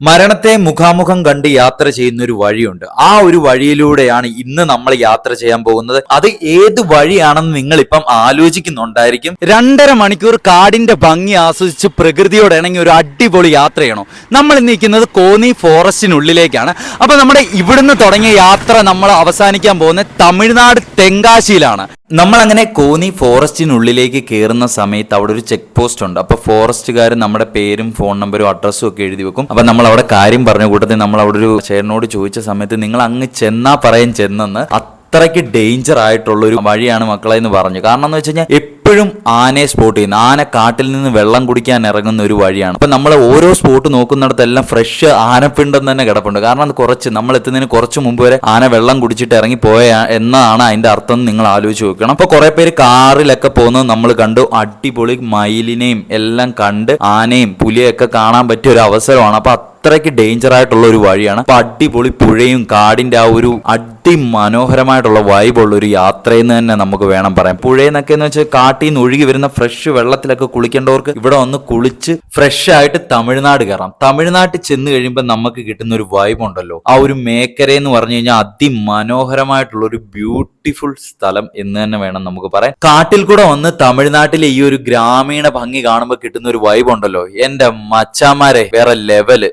മരണത്തെ മുഖാമുഖം കണ്ട് യാത്ര ചെയ്യുന്ന ഒരു വഴിയുണ്ട്. ആ ഒരു വഴിയിലൂടെയാണ് ഇന്ന് നമ്മൾ യാത്ര ചെയ്യാൻ പോകുന്നത്. അത് ഏത് വഴിയാണെന്ന് നിങ്ങൾ ഇപ്പം ആലോചിക്കുന്നുണ്ടായിരിക്കും. രണ്ടര മണിക്കൂർ കാടിന്റെ ഭംഗി ആസ്വദിച്ച് പ്രകൃതിയോട് ഇണങ്ങി ഒരു അടിപൊളി യാത്ര നമ്മൾ നിൽക്കുന്നത് കോന്നി ഫോറസ്റ്റിനുള്ളിലേക്കാണ്. അപ്പൊ നമ്മുടെ ഇവിടുന്ന് തുടങ്ങിയ യാത്ര നമ്മൾ അവസാനിക്കാൻ പോകുന്നത് തമിഴ്നാട് തെങ്കാശിയിലാണ്. നമ്മൾ അങ്ങനെ കോന്നി ഫോറസ്റ്റിനുള്ളിലേക്ക് കയറുന്ന സമയത്ത് അവിടെ ഒരു ചെക്ക് പോസ്റ്റ് ഉണ്ട്. അപ്പൊ ഫോറസ്റ്റുകാർ നമ്മുടെ പേരും ഫോൺ നമ്പറും അഡ്രസ്സും ഒക്കെ എഴുതി വെക്കും. അപ്പൊ നമ്മൾ അവിടെ കാര്യം പറഞ്ഞ കൂട്ടത്തിൽ നമ്മൾ അവിടെ ഒരു ചേട്ടനോട് ചോദിച്ച സമയത്ത് നിങ്ങൾ അങ്ങ് ചെന്നാ പറയും ചെന്നെന്ന് അത്രയ്ക്ക് ഡേഞ്ചർ ആയിട്ടുള്ള ഒരു വഴിയാണ് മക്കളെ എന്ന് പറഞ്ഞു. കാരണം എന്ന് വെച്ച് കഴിഞ്ഞാൽ എപ്പോഴും ആനയെ സ്പോട്ട് ചെയ്യുന്ന ആന കാട്ടിൽ നിന്ന് വെള്ളം കുടിക്കാൻ ഇറങ്ങുന്ന ഒരു വഴിയാണ്. അപ്പൊ നമ്മൾ ഓരോ സ്പോട്ട് നോക്കുന്നിടത്തെല്ലാം ഫ്രഷ് ആനപ്പിണ്ടം തന്നെ കിടപ്പുണ്ട്. കാരണം അത് കുറച്ച് നമ്മൾ എത്തുന്നതിന് കുറച്ച് മുമ്പ് വരെ ആന വെള്ളം കുടിച്ചിട്ട് ഇറങ്ങി പോയ എന്നാണ് അതിന്റെ അർത്ഥം നിങ്ങൾ ആലോചിച്ച് നോക്കണം. അപ്പൊ കുറെ പേര് കാറിലൊക്കെ പോകുന്നത് നമ്മൾ കണ്ടു. അടിപൊളി മയിലിനെയും എല്ലാം കണ്ട് ആനയും പുലിയൊക്കെ കാണാൻ പറ്റിയ ഒരു അവസരമാണ്. അപ്പൊ അത്രയ്ക്ക് ഡേഞ്ചർ ആയിട്ടുള്ള ഒരു വഴിയാണ് അപ്പൊ അടിപൊളി പുഴയും കാടിന്റെ ആ ഒരു അതിമനോഹരമായിട്ടുള്ള വൈബുള്ള ഒരു യാത്രയെന്ന് തന്നെ നമുക്ക് വേണം പറയാം പുഴയെന്നൊക്കെ എന്ന് വെച്ചാൽ കാട്ടിൽ നിന്ന് ഒഴുകി വരുന്ന ഫ്രഷ് വെള്ളത്തിലൊക്കെ കുളിക്കേണ്ടവർക്ക് ഇവിടെ ഒന്ന് കുളിച്ച് ഫ്രഷ് ആയിട്ട് തമിഴ്നാട് കയറാം തമിഴ്നാട്ടിൽ ചെന്ന് കഴിയുമ്പോൾ നമുക്ക് കിട്ടുന്ന ഒരു വൈബ് ഉണ്ടല്ലോ. ആ ഒരു മേക്കര എന്ന് പറഞ്ഞു കഴിഞ്ഞാൽ അതിമനോഹരമായിട്ടുള്ള ഒരു ബ്യൂട്ടിഫുൾ സ്ഥലം എന്ന് തന്നെ വേണം നമുക്ക് പറയാം കാട്ടിൽ കൂടെ വന്ന് തമിഴ്നാട്ടിലെ ഈ ഒരു ഗ്രാമീണ ഭംഗി കാണുമ്പോൾ കിട്ടുന്ന ഒരു വൈബ് ഉണ്ടല്ലോ. എന്റെ മച്ചാമാരെ വേറെ ലെവൽ